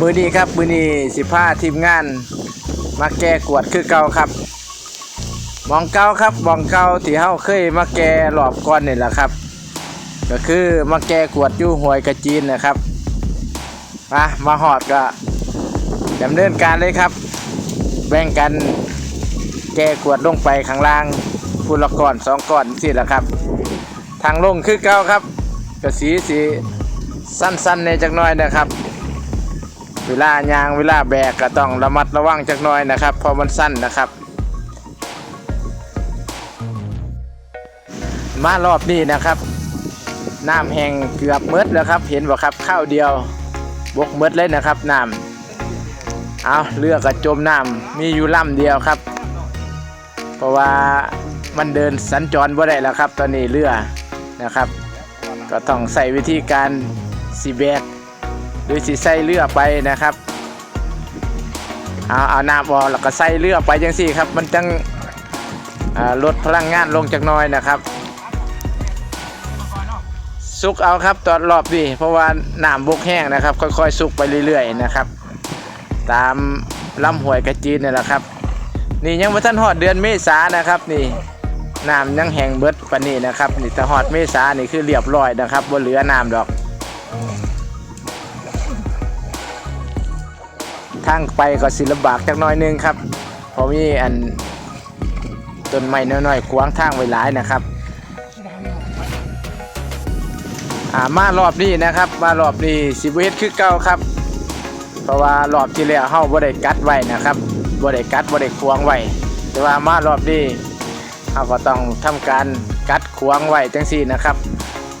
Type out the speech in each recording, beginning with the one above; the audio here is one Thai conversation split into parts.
มือนี้ครับมือนี้สิพาทีมงานมาแก้กวดคือเก่าครับมองเก่าครับมองเก่าที่เฮาเคยมาแก้รอบก่อนนี่แหละครับ ก็คือมาแก้กวดอยู่หวยกระจีนนะครับมามาหอดก็ดำเนินการเลยครับ แบ่งกันแก้กวดลงไปข้างล่างพูละก่อนสองก่อนสิละครับ ทางลงคือเก่าครับกระสีสีสั้นๆในจักหน้อยนะครับ เวลายางเวลาแบกก็ต้องระมัดระวังจักหน้อยนะครับเพราะมันสั้นนะครับ มารอบนี้นะครับน้ำแห้งเกือบมืดแล้วครับ เห็นบ่ครับข้าวเดียวบกมืดเลยนะครับน้ำเอาเรือกระจมน้ำมีอยู่ลำเดียวครับ เพราะว่ามันเดินสัญจรบ่ได้แล้วครับ ตอนนี้เรือนะครับ ก็ต้องใส่วิธีการสีแบก หรือสิใส่เรือไปนะครับเอาเอาน้ำออกแล้วก็ใส่เรือไปจังสี่ครับ มันจังลดพลังงานลงจากน้อยนะครับสุกเอาครับตอนรอบดีเพราะว่าน้ำบกแห้งนะครับ ค่อยๆสุกไปเรื่อยๆนะครับ ตามลำห้วยกระจีนนี่แหละครับ นี่ยังไม่ทันหอดเดือนเมษานะครับนี่น้ำยังแห้งเบิดปานนี้นะครับ นี่แต่หอดเมษานี่คือเรียบร้อยนะครับบ่เหลือน้ำดอก ทางไปก็สิลำบากจักหน้อยนึงครับเพราะมีอันต้นไม้น้อยๆขวางทางไว้หลายนะครับอ่ามารอบนี้นะครับ มารอบนี้สิบเฮ็ดคือเก่าครับ เพราะว่ารอบที่แล้วเฮาบ่ได้กัดไว้นะครับบ่ได้กัดบ่ได้ขวางไว้แต่ว่ามารอบนี้เฮาก็ต้องทำการกัดขวางไว้จังซี่นะครับ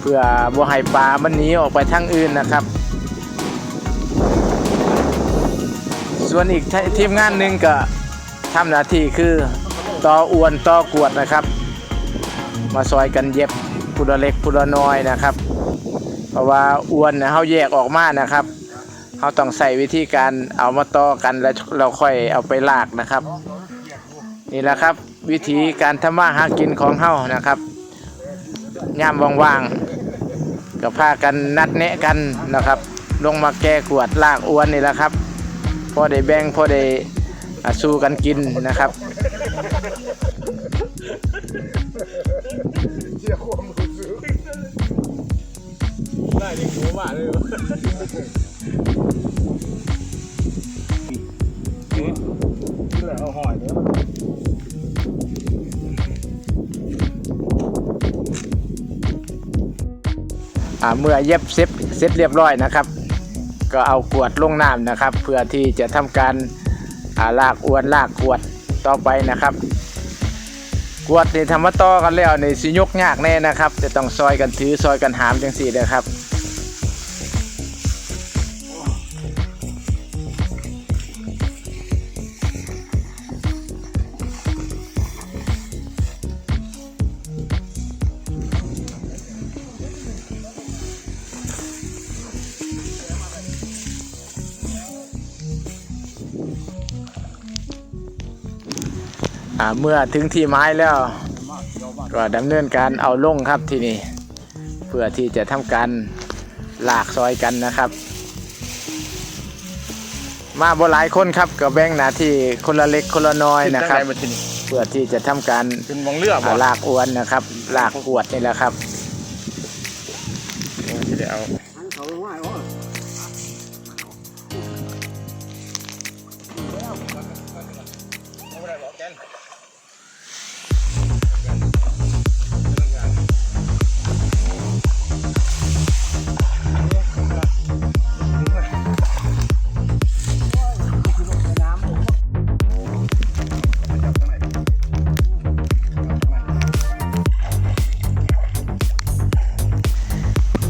เพื่อบ่ให้ปลามันหนีออกไปทางอื่นนะครับ ส่วนอีกทีมงานหนึ่งก็ทำหน้าที่คือต่ออวนต่อกวดนะครับ มาซอยกันเย็บพุดเล็กพุดน้อยนะครับ เพราะว่าอวนเนี่ยเขาแยกออกมานะครับเขาต้องใส่วิธีการเอามาต่อกันแล้วเราค่อยเอาไปลากนะครับ นี่แหละครับ วิธีการทำมาหากินของเฮานะครับย่ามว่างๆก็พากันนัดแนะกันนะครับ ลงมาแก้กวดลากอวนนี่แหละครับ อได้แบ่งพอได้สู้กันกินนะครับได้ดิหัวมาเลยนี่แหละเอาหอยเนี่ยเมื่อเย็บเสร็จเสร็จเรียบร้อยนะครับ ก็เอาขวดลงน้ำนะครับ เพื่อที่จะทำการาลากอวนลากขวดต่อไปนะครับขวดนี่ทำมาต่อกันแล้วในสิยกยากแน่นะครับ จะต้องซอยกันถือซอยกันหามจังสี่นะครับ อ่าเมื่อถึงที่ไม้แล้ว ก็ดำเนินการเอาลงครับที่นี่เพื่อที่จะทำการลากซอยกันนะครับ มาบ่หลายคนครับก็แบ่งหน้าที่คนละเล็กคนละน้อยนะครับมาทีนี้เพื่อที่จะทำการเป็นมองเลือกบ่อ่าลากอวนนะครับลากกวดนี่แหละครับที่เดี๋ยวเอา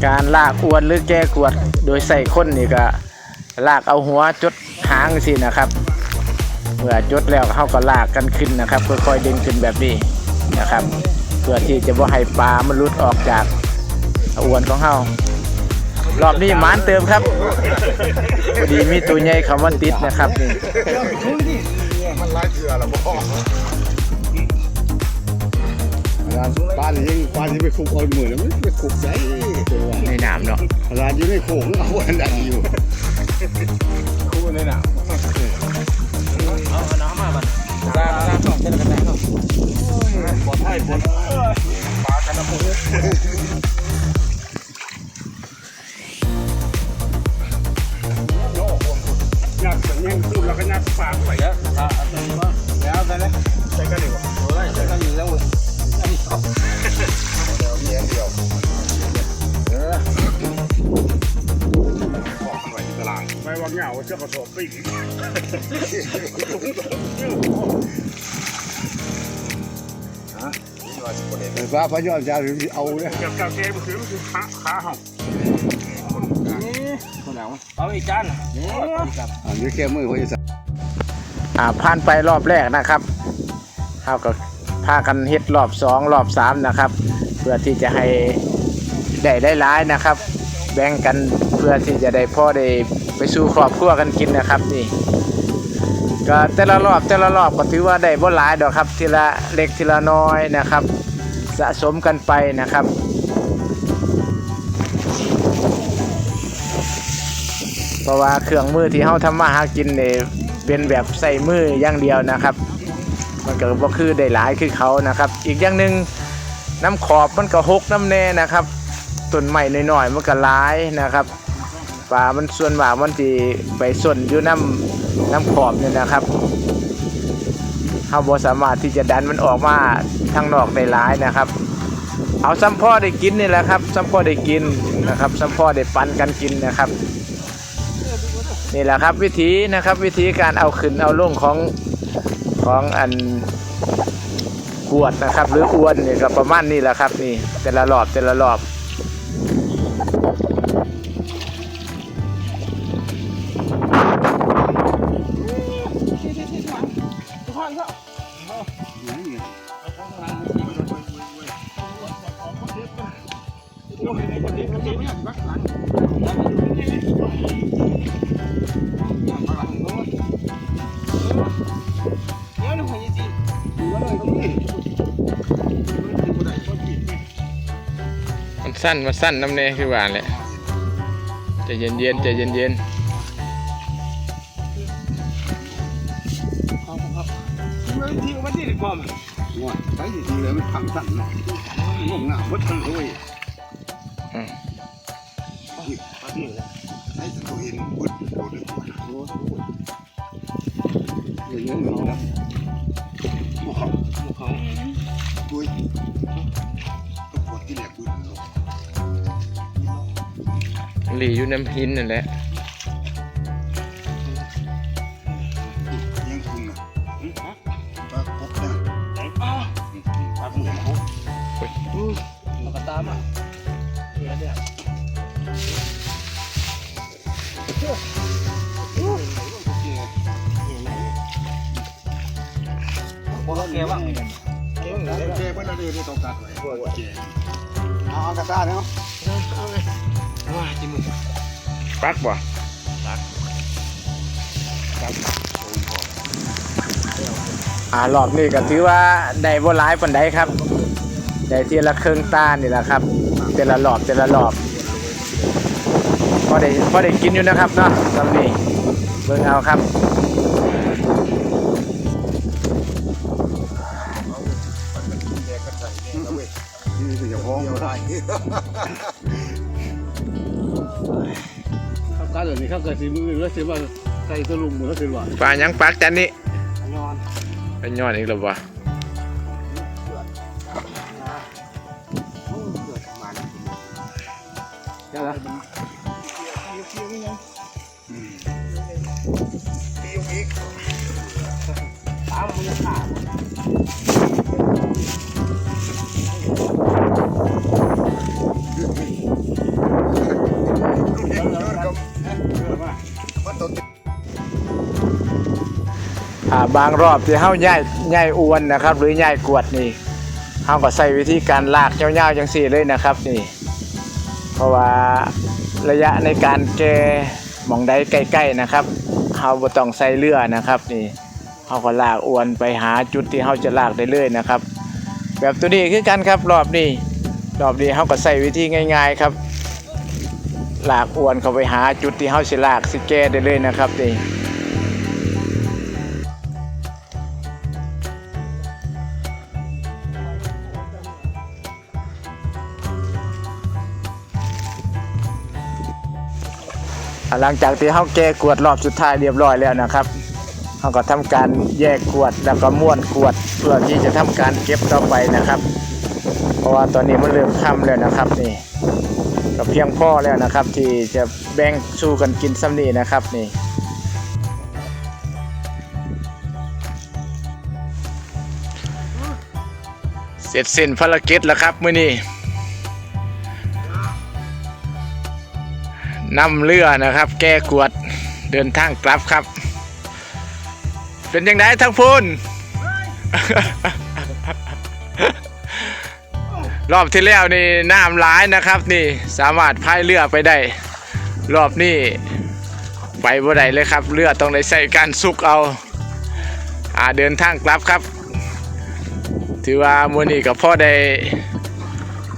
การลากอวนหรือแก้กวดโดยใส่คนนี่ก็ลากเอาหัวจดหางสินะครับเมื่อจดแล้วเขาก็ลากกันขึ้นนะครับค่อยๆดึงขึ้นแบบนี้นะครับ เพื่อที่จะบ่าให้ปลามันหลุดออกจากอวนของเขา รอบนี้หมานเติมครับพอดีมีตัวใหญ่คำว่าติดนะครับนี่มันไล่เถื่อละบ่อาจารย์นยังปานยิงไปคุกเอาหมื่นแมันไปคุกใจในหนามเนาะอาารย์ยิงไม่โขงเอาวันใดอยู่คู่ในหนามเอาน้ำมาบัดตาตาสองเส้นกันได้เนาปลอดภัยปลอดปลากันนะผม นอยู่แล้วเว้ยเดี๋ยวเมียเดียวเออบอกมันไว้ที่ตารางไม่ว่าเหงาเจ้ากระสอบปีกไฟฟ้าพยอมจะเอาเนี่ยเกี่ยวกับเกมคือมันคือขาขาเห่าเอาอีกจานอันนี้แค่มือเขาจะ อ่าผ่านไปรอบแรกนะครับเท่ากับพากันเฮ็ดรอบสองรอบสามนะครับ เพื่อที่จะให้ได้ได้ร้ายนะครับ แบ่งกันเพื่อที่จะได้พ่อได้ไปสู่ครอบครัวกันกินนะครับนี่ก็แต่ละรอบแต่ละรอบก็ถือว่าได้บ่หลายดอกครับทีละเล็กทีละน้อยนะครับ สะสมกันไปนะครับเพราะว่าเครื่องมือที่เฮาทำมาหากินเนี่ย เป็นแบบใส่มืออย่างเดียวนะครับ มันก็บ่คือได้หลายคือเขานะครับ อีกอย่างหนึ่งน้ำขอบมันก็หกน้ำแน่นะครับต้นไม้น้อยๆมันก็หลายนะครับปลามันส่วนมามันสิไปส่วนอยู่น้ำน้ำขอบเนี่ยนะครับเฮาบ่สามารถที่จะดันมันออกมาทางนอกได้หลายนะครับ เอาซ้ำพ่อได้กินนี่แหละครับซ้ำพ่อได้กินนะครับซ้ำพ่อได้ปันกันกินนะครับ นี่แหละครับวิธีนะครับวิธีการเอาขึ้นเอาลงของของอันกวดนะครับ หรืออวนเนี่ยก็ประมาณนี้แหละครับนี่แต่ละรอบแต่ละรอบ สั้นมาสั้นน้ำเนคือว่าแหละจะเย็นเย็นจะเย็นเย็นมันทิ้งมันที่ดีกว่ามันงอนไปจริงๆเลยมันขังสั่นนะงงหน้าวัดทั้งด้วยอืมไอ้ตัวเองบุดโดดโอ้โหอย่างนี้เหมือนกันพวกเขาพวกเขาด้วยก็ปวดที่แหลกบุด หลีอยู่น้ำหินนั่นแหละยังคุงนะปลาพบนะปลาเหมือนเขามันก็ตามอะบอกแกว่าเก่งเก่งเก่งมันอะไรที่ต้องการไว้พวกเก่งเอากระตาเนาะ ปักบ่อ่ารอบนี้ก็ถือว่าได้บ่หลายปานใดครับได้ทีละเครื่องตานี่แหละครับ แต่ละรอบแต่ละรอบพอได้พอได้กินอยู่นะครับเนาะตอนนี้เบิ่งเอาครับ เดี๋ยวนี้ข้าวเกิดสีมือแล้วเสียว่าใส่ตัวลุมหมดแล้วเสียว่าปลายังปักจันนี่นอนเป็นยอดอีกแล้วบ่ใช่ไหมตามมันจะขาด บางรอบที่เฮาย่ายย่ายอวนนะครับ หรือย่ายกวดนี่เฮาก็ใส่วิธีการลากยาวๆจังซี่เลยนะครับนี่ เพราะว่าระยะในการแก่มองใดใกล้ๆนะครับเฮาบ่ต้องใส่เรือนะครับนี่เฮาก็ลากอวนไปหาจุดที่เฮาจะลากได้เลยนะครับ แบบตัวนี้คือกันครับรอบนี้รอบนี้เฮาก็ใส่วิธีง่าย ๆครับลากอวนเข้าไปหาจุดที่เฮาสิลากสิแก้ได้เลยนะครับนี่ หลังจากที่เขาแก้กวดรอบสุดท้ายเรียบร้อยแล้วนะครับเขาก็ทำการแยกกวดแล้วก็ม้วนกวดเพื่อที่จะทำการเก็บต่อไปนะครับ เพราะว่าตอนนี้มันเริ่มค่ำแล้วนะครับนี่ก็เพียงพอแล้วนะครับ ที่จะแบ่งสู้กันกินซ้ำนี่นะครับนี่เสร็จสิ้นภารกิจแล้วครับมื้อนี้ นำเรือนะครับ แก้กวดเดินทางกลับครับ เป็นยังไงทั้งพูนรอบที่แล้วนี่น้ำร้ายนะครับนี่สามารถพายเรือไปได้ รอบนี้ไปบ่ได้เลยครับ เรือต้องได้ใส่การซุกเอาอาเดินทางกลับครับ ถือว่ามือนี้ก็พ่อได้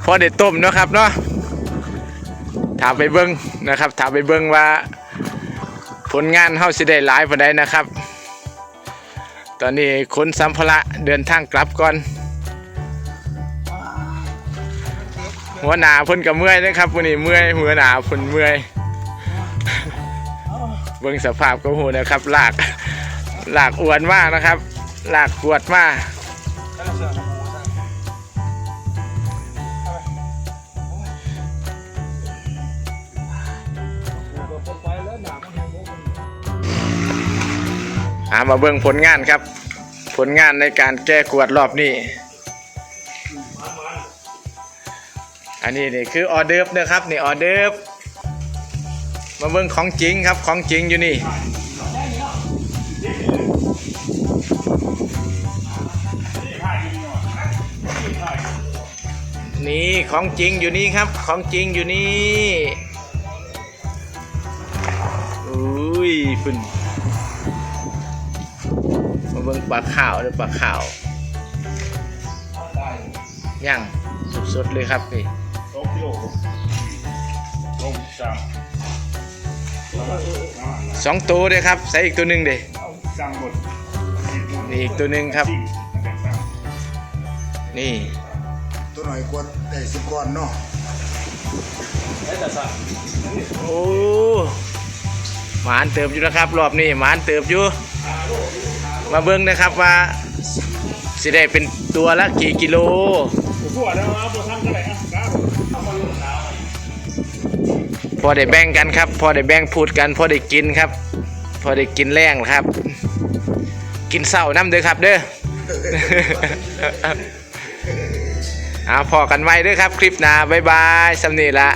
พ่อได้ต้มนะครับเนาะ ถามไปเบิ้งนะครับถามไปเบิ้งว่า ผลงานเฮาสิได้หลายปานใดนะครับ ตอนนี้ขนสัมภาระเดินทางกลับก่อนหัวหนาพ่นก็เมื่อยนะครับมื้อนี้เมื่อยหัวหนาพ่นเมื่อยเบิ่งสภาพก็หูนะครับหลากหลากอวนมากนะครับหลากกวดมาก อามาเบิ่งผลงานครับ ผลงานในการแก้กวดรอบนี้ อันนี้นี่คือออเดิร์ฟนะครับนี่ออเดิร์ฟมาเบิ่งของจริงครับของจริงอยู่นี่นี่ของจริงอยู่นี่ครับ ของจริงอยู่นี่อุ้ยฝุ่น มาเบิ่งปลาขาวหรือปลาขาวย่างสดๆเลยครับนี่สองกิโลลงสามสองตัวเลยครับ ใส่อีกตัวหนึ่งเด้สามหมดนี่อีกตัวหนึ่งครับ นี่ตัวหน่อยกวดได้สิบก้อนเนาะโอ้หมานเติบอยู่นะครับ รอบนี้หมานเติบอยู่ มาเบิ่งนะครับว่าสิได้เป็นตัวละกี่กิโลหัวแล้วนะบนทางกันไหนอ่ครับพอได้แบ่งกันครับ พอได้แบ่งพูดกัน พอได้กินครับ พอได้กินแรงครับ กินเศร้าน้ำเด้อครับเด้อเอาพอกันไว้เด้อครับ คลิปหน้าบ๊ายบายสำนีละ